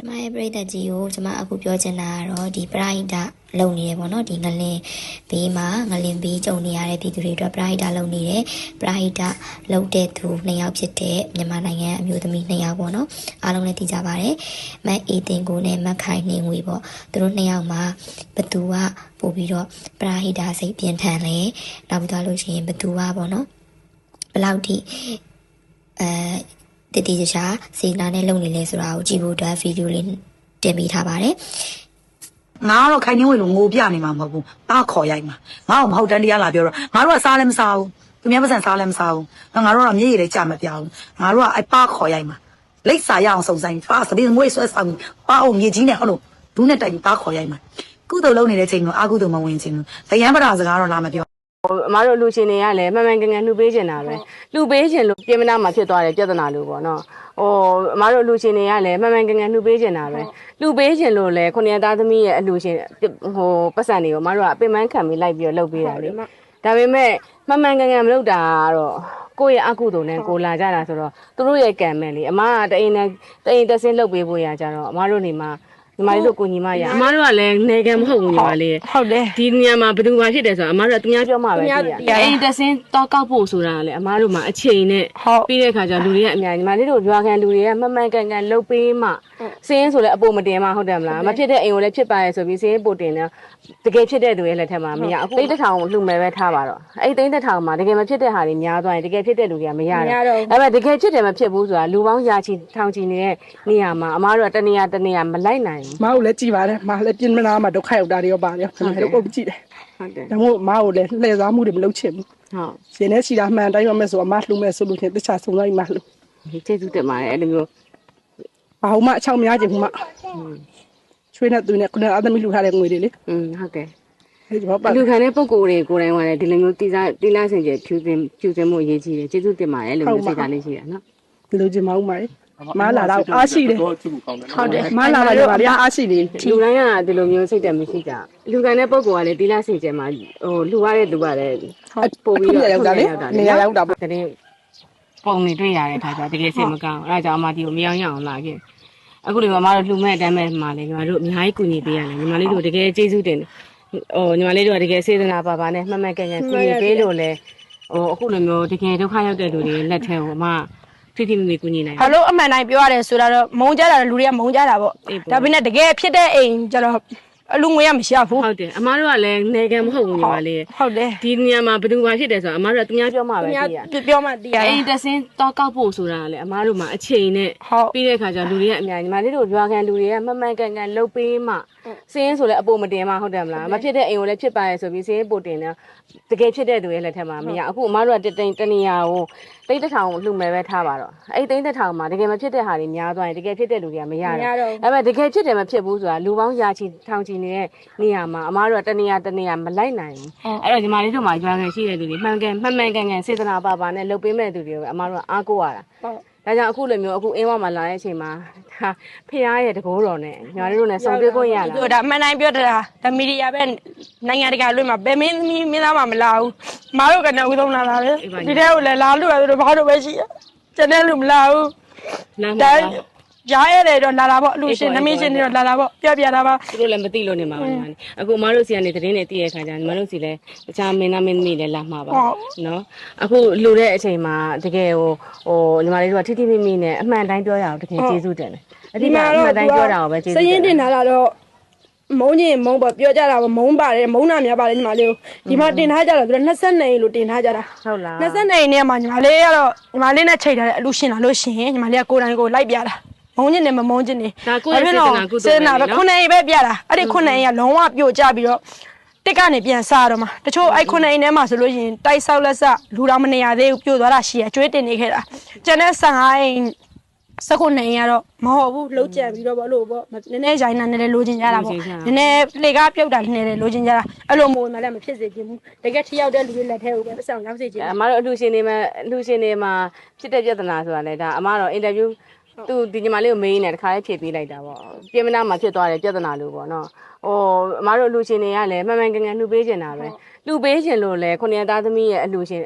ကျမရဲ့ပြိတ္တကြီးကိုကျမအခုပြောချင်တာကတော့ဒီပရိဒလုံနေတယ်ပေါ့နော်ဒီငလင်ဘေးမှာငလင်ဘေးကြုံနေရတဲ့ပြည်သူတွေအတွက်ပရိဒလုံနေတယ်ပရိဒလုံတဲ့သူနှစ်ယောက်ဖြစ်တဲ့မြန်မာနိုင်ငံအမျိုးသမီးနှစ်ယောက်ပေါ့နော်အားလုံးလည်းသိကြပါတယ်မတ်အေးတင်ကိုနဲ့မတ်ခိုင်နေငွေပေါ့သူတို့နှစ်ယောက်မှာဘသူကပို့ပြီးတော့ပရိဒစိတ်ပြင်းထန်လဲနောက်ပြီးတော့လို့ရှိရင်ဘသူကပေါ့နော်ဘယ်လောက်ထိအဲ တတိတခြားစေနာနဲ့လုပ်နေလဲဆိုတာကိုကြည့်ဖို့အတွက်ဗီဒီယိုလေးတင်ပေးထားပါတယ်ငါကတော့ခိုင်နေဝင်လို့ငိုပြနေမှာမဟုတ်ဘူး။ဘာခေါ်ရိုက်မှာ။ငါ့ကိုမဟုတ်တန်းတရားလာပြောတော့ငါတို့ကစားလည်းမစားဘူး။သူများပတ်စံစားလည်းမစားဘူး။ငါတို့ကမြေရည်လည်းကြမပြောင်းဘူး။ငါတို့ကအဲ့ပါခေါ်ရိုက်မှာ။လိပ်စာရအောင်စုံဆိုင်ပါစပင်းမွေးဆွဲဆောင်ပါအောင်မြေကြီးနဲ့ဟုတ်လို့ဒူးနဲ့တိုက်ပြီးပါခေါ်ရိုက်မှာ။ကုသိုလ်လုပ်နေတဲ့ချိန်ကအာကုသိုလ်မဝင်ခြင်းဘူး။တရားပဒါစကားတော့လာမပြောဟို အမားတို့လူရှင်တွေကလည်းမှန်မှန်ကန်ကန်လှူပေးချင်တာပဲလှူပေးချင်လို့ပြင်မနာမှာဖြစ်သွားတယ်ပြဿနာလို့ပေါ့နော်ဟိုအမားတို့လူရှင်တွေကလည်းမှန်မှန်ကန်ကန်လှူပေးချင်တာပဲလှူပေးချင်လို့လေခုနှစ်သားသမီးရဲ့အလှူရှင်ဟိုပတ်စံတွေကိုအမားတို့ကအပင်ပန်းခံပြီးလိုက်ပြီးတော့လှုပ်ပေးတာလေဒါပေမဲ့မှန်မှန်ကန်ကန်မလုပ်တာကတော့ကိုယ့်ရဲ့အကုသိုလ်နဲ့ကိုလာကြတာဆိုတော့သူတို့ရဲ့ကံမဲ့လေအမားကတအိမ်နဲ့တအိမ်တက်ဆင်းလှုပ်ပေးဖို့ရကြတော့အမားတို့နေမှာ ညီမလေးတို့ကိုညီမရအမားတို့ကလည်းနေကံမဟုတ်ဘူးညီမလေးဟုတ်တယ်ဒီနေရာမှာဘယ်သူမှဖြစ်တယ်ဆိုတာအမားတို့ကသူများပြောမှာပဲသူများသိသိရရအိမ်တဆင်းတော့ကောက်ဖို့ဆိုတာကလည်းအမားတို့မှာအချိန်နဲ့ဟုတ်ပြီးတဲ့ခါကျလူတွေကအများကြီးညီမလေးတို့ရွာခံလူတွေကမှန်မှန်ကန်ကန်လှုပ်ပေးမှစင်းဆိုလည်းအပေါ်မတင်မှဟုတ်တယ်မလားမဖြစ်တဲ့အိမ်ကိုလည်းဖြစ်ပါရဲ့ဆိုပြီးစင်းပို့တင်တယ်တကယ်ဖြစ်တဲ့သူရဲ့လက်ထက်မှာမရအခုတိတ်တစ်ထောင်လှူမယ်ပဲထားပါတော့အဲ့တိတ်တစ်ထောင်မှာတကယ်မဖြစ်တဲ့ဟာတွေများသွားရင်တကယ်ဖြစ်တဲ့လူတွေကမရမရတော့တော့အဲ့မဲ့တကယ်ဖြစ်တယ်မဖြစ်ဘူးဆိုတာလူပေါင်းရာချီထောင်ချီနေတဲ့နေရာမှာအမားတို့ကတနေရာတနေရာမလိုက်နိုင်ဘူးမအောင်လည်းကြည်ပါတယ်မလည်းပြင်းမနာမှာဒုက္ခရောက်တာတွေရောပါတယ်ခင်ဗျားတို့ကိုကြည့်တယ်ဟုတ်တယ်ဒါမို့မအောင်လည်းလှည့်စားမှုတွေမလုပ်ချင်ဘူးဟုတ်ရှင်နဲ့စီတာမှန်တိုင်းရမယ်ဆိုအမလှူမယ်ဆိုလို့ချင်းတခြားဆုံးလိုက်မှလှူကျေးဇူးတင်ပါတယ်အဲ့လိုမျိုးဘာမှအချောင်းများချင်ဘူးမချွေးနဲ့သူနဲ့ခုနအသမီလှူထားတဲ့ငွေတွေလေอืมဟုတ်တယ်အဲ့ဒီဘာပါလူခံတဲ့ပုံကိုယ်တွေကိုယ်တိုင်ကလည်းဒီလိုမျိုးတိစားတိလာစင်ကျဖြူစင်ဖြူစင်မှုအရေးကြီးတယ်ကျေးဇူးတင်ပါတယ်လို့မျိုးစိတ်ဓာတ်လေးရှိတာနော်လူချင်းမအောင်ပါလေ မလာတော့အားရှိတယ်တော့သူ့ကောင်းတယ်ဟုတ်တယ်မလာပါတော့ဗျာအားရှိတယ်လူတိုင်းကဒီလိုမျိုးစိတ်ဓာတ်မရှိကြလူခံတဲ့ပုံကိုယ်ကလည်းတိလာစင်ကျမှာဟိုလူရတဲ့လူကလည်းပို့ပြီးတော့ရောက်တာလေနေရာရောက်တာပေါ့တကယ်ပုံနေတွေ့ရတဲ့ခါကျတကယ်စိတ်မကောင်းအဲ့ဒါကြောင့်အမဒီကိုမရောက်ရအောင်လာခဲ့အခုလေမမတို့လှူမဲ့အတမ်းမဲ့မှာလေညီမတို့အများကြီးကူညီပေးရတယ်ညီမလေးတို့တကယ်ကျေးဇူးတင်တယ်ဟိုညီမလေးတို့ကတကယ်စေတနာပါပါနဲ့မှတ်မှတ်ကန်ကန်ကူညီပေးလို့လေဟိုအခုလိုမျိုးတကယ်ဒုက္ခရောက်တဲ့လူတွေလက်ထဲကိုအမ ထိထိမိမိကူညီနိုင်ဘာလို့အမှန်တိုင်းပြောရတယ်ဆိုတာတော့မုံကြတာလူတွေကမုံကြတာပေါ့အေးပေါ့ဒါပေမဲ့တကယ်ဖြစ်တဲ့အိမ်ကျတော့အလူငွေရမရှိဘူးဟုတ်တယ်အမားတို့ကလည်းနေကံမဟုတ်ဘူးညီမလေးဟုတ်တယ်ဒီနေရာမှာဘယ်သူမှဖြစ်တယ်ဆိုတာအမားတို့ကသူများပြောမှာပဲသူသိများရပြောမှသိရအိမ်တဆင်းတော့ကောက်ဖို့ဆိုတာကလည်းအမားတို့မှာအချိန်နဲ့ဟုတ်ပြီးတဲ့ခါကျလူတွေကအများကြီးညီမလေးတို့ရွာခံလူတွေကမှန်မှန်ကန်ကန်လှုပ်ပေးမှစင်းဆိုလည်းအပေါ်မတင်မှဟုတ်တယ်မလားမဖြစ်တဲ့အိမ်ကိုလည်းဖြစ်ပါရဲ့ဆိုပြီးစင်းပို့တင်တယ်တကယ်ဖြစ်တဲ့သူရဲ့လက်ထက်မှာမရအခုအမားတို့ကတတိန်တနေရာကို တိတ်တစ်ထောင်လှူမယ်ပဲထားပါတော့အဲ့တိတ်တစ်ထောင်မှာတကယ်မဖြစ်တဲ့ဟာတွေများသွားရင်တကယ်ဖြစ်တဲ့လူတွေကမရမရတော့တော့အဲ့မဲ့တကယ်ဖြစ်တယ်မဖြစ်ဘူးဆိုတာလူပေါင်းရာချီထောင်ချီနေတဲ့နေရာမှာအမားတို့ကတနေရာတနေရာမလိုက်နိုင်ဘူးအဲ့တော့ညီမလေးတို့မှာရွာခံရှိတဲ့လူတွေမှန်ကန်မှန်မှန်ကန်ကန်စေတနာပါပါနဲ့လှုပ်ပေးမဲ့သူတွေကိုပဲအမားတို့ကအားကိုးရတာဟုတ် ဒါကြောင့်အခုလိုမျိုးအခုအင်းဝမှာလာတဲ့အချိန်မှာဒါဖះရဲ့တကိုးတော်နဲ့ညီမလေးတို့နဲ့ဆုံတွေ့ခွင့်ရလာပြောတာအမှန်တိုင်းပြောတာဒါမီဒီယာပဲနိုင်ငံတကာလွှင့်မှာဘယ်မင်းသမီးမင်းသားမှမလာဘူးမတို့ကလည်းဦးဆုံးလာတာလေဒီထဲကိုလည်းလာလို့ရတယ်ဘာလို့ပဲရှိရကျန်တဲ့လူမလာဘူးနား မဒါလားကြားရတယ်တော့လာတာပေါ့အလူရှင်သမီးရှင်တွေတော့လာတာပေါ့ပြပြတာပါသူတို့လည်းမသိလို့နေမှာပါညီမလေးအခုအမတို့စီကနေသတင်းတွေသိရတဲ့ခါကျညီမတို့စီလည်းတခြားမင်းသားမင်းသမီးလည်းလာမှာပါနော်အခုလူတဲ့အချိန်မှာတကယ်ဟိုဟိုညီမလေးတို့ကထိထိမိမိနဲ့အမှန်တိုင်းပြောရအောင်တကယ်ကျေးဇူးတင်တယ်အဓိကအမှန်တိုင်းပြောတာကိုပဲကျေးဇူးစတင်ရင်တင်လာတာတော့မုံကြီးမုံပေါ့ပြောကြတာပေါ့မုံပါတယ်မုံနာများပါတယ်ညီမလေးကိုဒီမှာတင်ထားကြတာသူက20နေလို့တင်ထားကြတာဟုတ်လား20နေနဲ့မှာညီမလေးကတော့ညီမလေးနဲ့ချိန်ထားတဲ့အလူရှင်လာလို့ရှင်ညီမလေးကကိုယ်တိုင်ကိုယ်လိုက်ပြတာ မုံကြီးနဲ့မမုံကြီးနေဒါကိုယ့်ရဲ့စေတနာကုသိုလ်ပဲစေတနာပဲနော်ခုနှစ်အိမ်ပဲပြတာအဲ့ဒီခုနှစ်အိမ်ကလုံးဝပြိုကျပြီးတော့တစ်ကနေပြန်စားတော့မှာတချို့အဲ့ခုနှစ်အိမ်ထဲမှာဆိုလို့ရှိရင်တိုက်ဆောက်လက်စလူတော်မနေရသေးဘူးပြိုသွားတာရှိရကျွေးတင်နေခဲ့တာကျန်တဲ့15အိမ်စကုနေရတော့မဟုတ်ဘူးလှုပ်ကြံပြီးတော့ဗောလို့ဗောနည်းနည်းရိုင်းနာနည်းနည်းလိုချင်ကြတာဗောနည်းနည်းလေကားပြုတ်တာနည်းနည်းလိုချင်ကြတာအဲ့လိုမျိုးမှလည်းမဖြစ်စေချင်ဘူးတကယ်ထရောက်တဲ့လူတွေလက်ထဲကိုပဲအဆောင်ရောက်စေချင်တယ်အမတို့အလှရှင်တွေမှာအလှရှင်တွေမှာဖြစ်တဲ့ပြဿနာဆိုတာလေဒါအမတော့အင်တာဗျူး သူဒီညီမလေးကိုမေးနေတယ်တခါလေးဖြေပေးလိုက်တာပေါ့ပြင်မနာမှာဖြစ်သွားတယ်ပြဿနာလို့ပေါ့နော်ဟိုအမတို့အလှရှင်တွေကလည်းမှန်မှန်ကန်ကန်လှူပေးချင်တာပဲလှူပေးချင်လို့လေခုနှစ်သားသမီးရဲ့အလှရှင်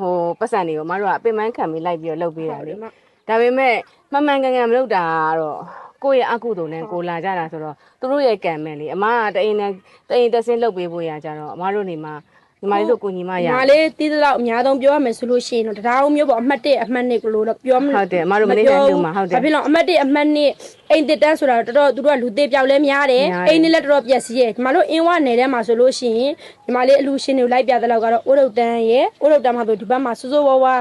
ဟိုပတ်စံတွေကိုအမတို့ကအပင်ပန်းခံပြီးလိုက်ပြီးတော့လှုပ်ပေးတာလေဒါပေမဲ့မှန်မှန်ကန်ကန်မလုပ်တာကတော့ကိုယ့်ရဲ့အကုသိုလ်နဲ့ကိုလာကြတာဆိုတော့သူတို့ရဲ့ကံမဲ့လေအမကတအိမ်နဲ့တအိမ်တက်ဆင်းလုပ်ပေးဖို့ရကြတော့အမတို့နေမှာ ညီမလေးတို့ကိုညီမရညီမလေးတီးသလောက်အများဆုံးပြောရမယ်ဆိုလို့ရှိရင်တော့တရားအောင်မျိုးပေါ့အမှတ်1အမှတ်2ကလို့တော့ပြောမဟုတ်တယ်အမတို့မနေ့ကလူမှာဟုတ်တယ်ဘာဖြစ်လို့အမှတ်1အမှတ်2အိမ်တစ်တန်းဆိုတာတော့တော်တော်သူတို့ကလူသေးပြောက်လဲများတယ်များတယ်အိမ်နဲ့လည်းတော်တော်ပြက်စီးရဲ့ညီမတို့အင်းဝနယ်ထဲမှာဆိုလို့ရှိရင်ညီမလေးအလူရှင်တွေကိုလိုက်ပြတဲ့လောက်ကတော့ဥရုတ်တန်းရဲ့ဥရုတ်တန်းမှာဆိုဒီဘက်မှာစိုးစိုးဝါးဝါ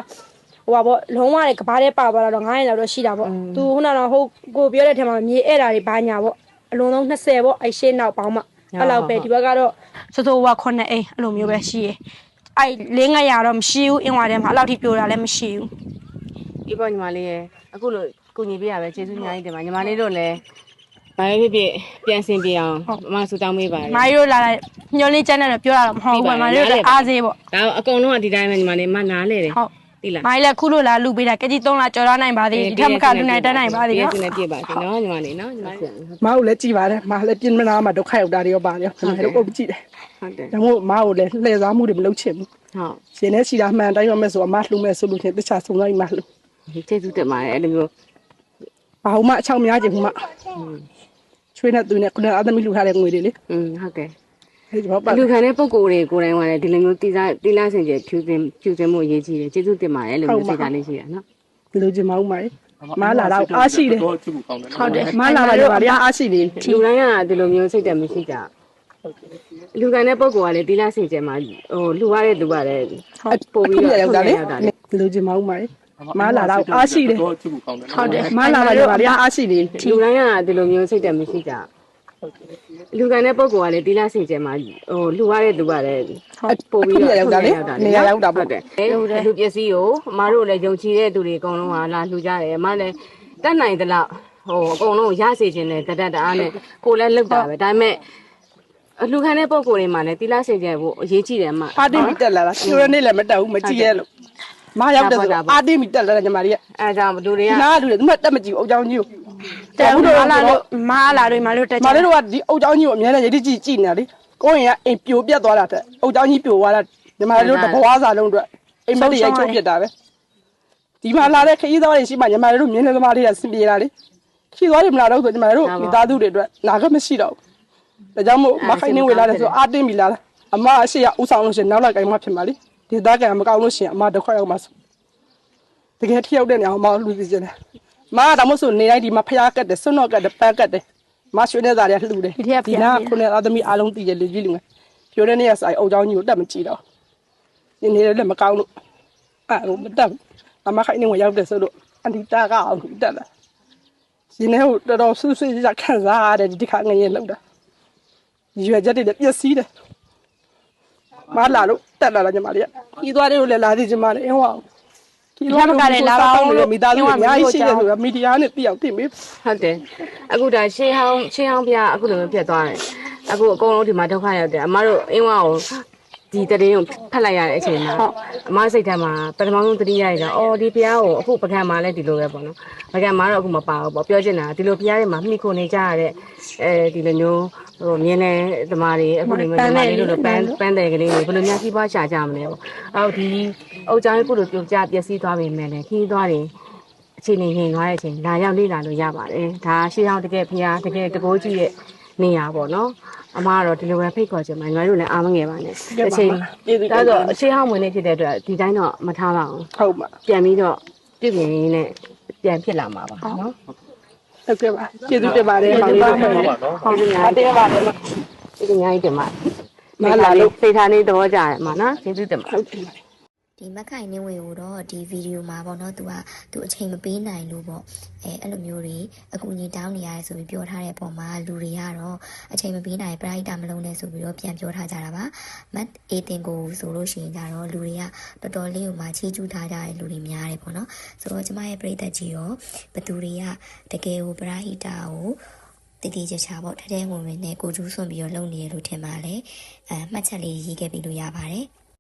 ဟိုပါပေါ့လုံးဝတဲ့ကဘာတဲ့ပါသွားတော့900လောက်တော့ရှိတာပေါ့သူခုနကတော့ဟိုကိုပြောတဲ့ထဲမှာမြေအဲ့တာတွေဘာညာပေါ့အလုံးလုံး20ပေါ့အဲ့ရှင်းနောက်ပေါင်းမှ အဲ့လောက်ပဲဒီဘက်ကတော့စိုးစိုးဝါး9အိမ်အဲ့လိုမျိုးပဲရှိရဲ့အဲ့လင်းငရတော့မရှိဘူးအင်းဝထဲမှာအဲ့လောက်ထိပြိုတာလည်းမရှိဘူးဒီပေါ်ညီမလေးရဲ့အခုလို့ကိုညီပေးရပဲကျေးဇူးအများကြီးတင်ပါညီမလေးတို့လည်းဘာပဲဖြစ်ဖြစ်ပြန်ဆင်ပြေအောင်အမဆူတောင်းပေးပါရမိုင်းရိုးလာလိုက်ညှိုးလေးကျန်းတယ်တော့ပြောတာတော့မဟုတ်ဘူးမိုင်းရိုးလည်းအားစေးပေါ့ဒါအကုန်လုံးကဒီတိုင်းပဲညီမလေးမနားလေတယ်ဟုတ် သိလားမိုင်းလည်းခုလို့လာလူပေးတာကကြီး3လကြော်ရနိုင်ပါသေးဒီထက်မကလူနိုင်တက်နိုင်ပါသေးဒီနော်စနေပြပါစေနော်ညီမလေးနော်ညီမလေးမအောင်လည်းကြည်ပါတယ်မလည်းပြင်းမနာမှာဒုက္ခရောက်တာတွေရောပါတယ်ကျွန်တော်တို့အုပ်ကြည့်တယ်ဟုတ်တယ်ဒါမို့မအောင်လည်းလှည့်စားမှုတွေမလုပ်ချင်ဘူးဟုတ်ရှင်နဲ့စီတာမှန်တိုင်းရမယ်ဆိုအမလှူမယ်ဆိုလို့ချင်းတခြားဆုံးလိုက်မလှူကျေးဇူးတင်ပါတယ်အဲ့လိုမျိုးဘာမှအချောင်းများချင်ဘူးမချွေးနဲ့သူနဲ့ခုနအသမီလှူထားတဲ့ငွေတွေလေอืมဟုတ်တယ်အဲဒီဘာပါ လူခံတဲ့ပုံကိုယ်တွေကိုယ်တိုင်ကလည်းဒီလိုမျိုးတိစားတိလားစင်ကြဖြူစင်ဖြူစင်မှုအရေးကြီးတယ်ကျေးဇူးတင်ပါတယ်လို့မျိုးစိတ်ဓာတ်လေးရှိတာနော်ဒီလိုချင်မအောင်ပါလေမလာတော့အားရှိတယ်တော့ကြည့်ဖို့ကောင်းတယ်ဟုတ်တယ်မလာတော့ဗာအားရှိတယ်လူတိုင်းကဒီလိုမျိုးစိတ်ဓာတ်မရှိကြလူခံတဲ့ပုံကိုယ်ကလည်းတိလားစင်ကြမှာဟိုလူရတဲ့လူကလည်းပို့ပြီးအခုတော့ရောက်တာလေဒီလိုချင်မအောင်ပါလေမလာတော့အားရှိတယ်တော့ကြည့်ဖို့ကောင်းတယ်ဟုတ်တယ်မလာတော့ဗာအားရှိတယ်လူတိုင်းကဒီလိုမျိုးစိတ်ဓာတ်မရှိကြ လူခံတဲ့ပုံကိုယ်ကလည်းတိလားစင်ကြမှာဟိုလူရတဲ့လူကလည်းပို့ပြီးအခုတော့ရောက်တာလေနေရာရောက်တာဟုပေါ့တ်တယ်လူပစ္စည်းကိုအမတို့လည်းယုံကြည်တဲ့သူတွေအကုန်လုံးကလာလှူကြတယ်အမလည်းတတ်နိုင်သလောက်ဟိုအကုန်လုံးရစေခြင်းနဲ့တတ်တတ်တအားနဲ့ကိုလည်းလုပ်တာပဲဒါပေမဲ့အလှူခံတဲ့ပုံကိုယ်တွေမှာလည်းတိလားစင်ကြဖို့အရေးကြီးတယ်အမအာတင်းမီတက်လာလားချိုးရနေလည်းမတက်ဘူးမကြည့်ရလို့မရောက်တယ်ဆိုအာတင်းမီတက်လာတယ်ညီမလေးကအဲဒါကြောင့်လူတွေကဒီနားလူတွေသူမတက်မကြည့်ဘူးအုပ်ချောင်းကြီးကို တယ်ဦးတို့လာလို့မားလာတို့မားလို့တက်မလေးတို့ကဒီအုပ်ချောင်းကြီးကိုအများနဲ့ရည်ကြည့်ကြည့်နေတာလေကိုရင်ကအိမ်ပြိုပြက်သွားတာတဲ့အုပ်ချောင်းကြီးပြိုသွားတာညီမလေးတို့တဘွားစာလုံးအတွက်အိမ်မက်တွေရိုက်ချိုးပြက်တာပဲဒီမှာလာတဲ့ခရီးသွားတွေရှိမှညီမလေးတို့မြင်းနေသမားတွေကစင်ပြေတာလေခရီးသွားတွေမလာတော့ဆိုညီမလေးတို့မိသားစုတွေအတွက်နာကမရှိတော့ဘူးဒါကြောင့်မို့မခိုင်နေဝေလာတယ်ဆိုအာတင်းပြီလာလားအမအရှိရဥဆောင်လို့ရှိရင်နောက်လိုက်ကိုင်းမှဖြစ်မှာလေဒီသားကံမကောင်းလို့ရှိရင်အမဒုက္ခရောက်မှာဆိုတကယ်ထရောက်တဲ့နေအောင်မလူစီစတယ် မကတော့မဆိုနေလိုက်ဒီမှာဖျားကတ်တယ်စွန့်တော့ကတ်တယ်ပန်းကတ်တယ်မရွှေတဲ့သားတွေလှူတယ်ဒီနာခုနဲ့အသမီးအားလုံးတည်ရလေကြီးလူငယ်ဖြိုတဲ့နေရဆိုင်အုပ်ချောင်းကြီးကိုတက်မကြည့်တော့ဒီနေလည်းမကောင်းလို့အဲ့ဟိုမတက်အမခိုင်နေဝင်ရောက်တယ်ဆိုလို့အန်တီတာကအောင်တက်လာဒီနေ့ဟိုတော်တော်ဆူဆူရခံစားရတယ်ဒီခါငရင်လောက်တာရွယ်ချက်တွေလည်းပျက်စီးတယ်မလာလို့တက်လာတာညီမလေးကကြီးသွားတယ်လို့လည်းလာ သေးချင်ပါတယ်အင်းဟောမိသားစုအများကြီးရှိတယ်ဆိုတော့မီဒီယာနဲ့တယောက်တင်ပြီဟုတ်တယ်အခုဒါရှေးဟောင်းရှေးဟောင်းပြအခုလိုမျိုးဖြစ်သွားတယ်အခုအကုန်လုံးဒီမှာဒုက္ခရောက်တယ်အမတို့အင်းဝါကို ဒီတရင်ကိုဖတ်လိုက်ရတဲ့အချိန်မှာအမစိတ်ထဲမှာပထမဆုံးသတိရရတာအော်ဒီဖျားကိုအခုပကံမှာလည်းဒီလိုပဲပေါ့နော်ပကံမှာတော့အခုမပါဘူးပေါ့ပြောချင်တာဒီလိုဖျားတွေမှာမိခိုနေကြရတဲ့အဲဒီလိုမျိုးဟိုမြင်းနေသမားတွေအခုလိုမျိုးညီမလေးတို့လိုပန်းပန်းတယ်ကလေးတွေဘယ်လိုများစီးပွားရှာကြမလဲပေါ့အော်ဒီအုတ်ချောင်းကိုလိုပြုတ်ကြပျက်စီးသွားပြီမယ်လေခီးသွားတယ်အခြေအနေငြိမ်သွားတဲ့အချိန်လာရောက်လေ့လာလို့ရပါတယ်။ဒါရှေးဟောင်းတကယ်ဖျားတကယ်တကိုးကြီးရဲ့ နေရာပေါ့နော်။အမကတော့ဒီလိုပဲဖိတ်ခေါ်ချင်ပါညီမတို့လည်းအားမငယ်ပါနဲ့။တစ်ချိန်ဒါဆိုအရှေးဟောင်းဝင်နေဖြစ်တဲ့အတွက်ဒီတိုင်းတော့မထားပါဘူးဟုတ်ပါ။ပြန်ပြီးတော့ပြုပြင်ရင်းနဲ့ပြန်ဖြစ်လာမှာပါနော်ဟုတ်ကဲ့ပါကျေးဇူးတင်ပါတယ်မောင်လေးတို့ဟုတ်ပါတော့။ဟုတ်ကဲ့ညာတင်ပါတယ်ဒီကညာကြီးတင်ပါမလာလို့စိတ်ထားလေးသဘောကျတယ်မှာနော်။ကျေးဇူးတင်ပါဟုတ်တယ် ဒီမက်ခိုင်နေဝင်ကိုတော့ဒီဗီဒီယိုမှာပေါ့နော်သူကသူအချိန်မပေးနိုင်လို့ပေါ့အဲအဲ့လိုမျိုးတွေအကူအညီတောင်းနေရတယ်ဆိုပြီးပြောထားတဲ့ပုံမှာလူတွေကတော့အချိန်မပေးနိုင်ပရိုက်တာမလုံးနဲ့ဆိုပြီးတော့ပြန်ပြောထားကြတာပါမတ်အေတင်ကိုဆိုလို့ရှိရင်ကြတော့လူတွေကတော်တော်လေးကိုမှချီးကျူးထားကြတဲ့လူတွေများတယ်ပေါ့နော်ဆိုတော့ကျမရဲ့ပရိသတ်ကြီးရောဘသူတွေကတကယ်ကိုပရိုက်တာကိုတတိချာချာပေါ့ထဲထဲဝင်ဝင်နဲ့ကိုကျူးဆွန့်ပြီးတော့လုပ်နေရလို့ထင်ပါလေအဲမှတ်ချက်လေးရေးခဲ့ပြီးလို့ရပါတယ်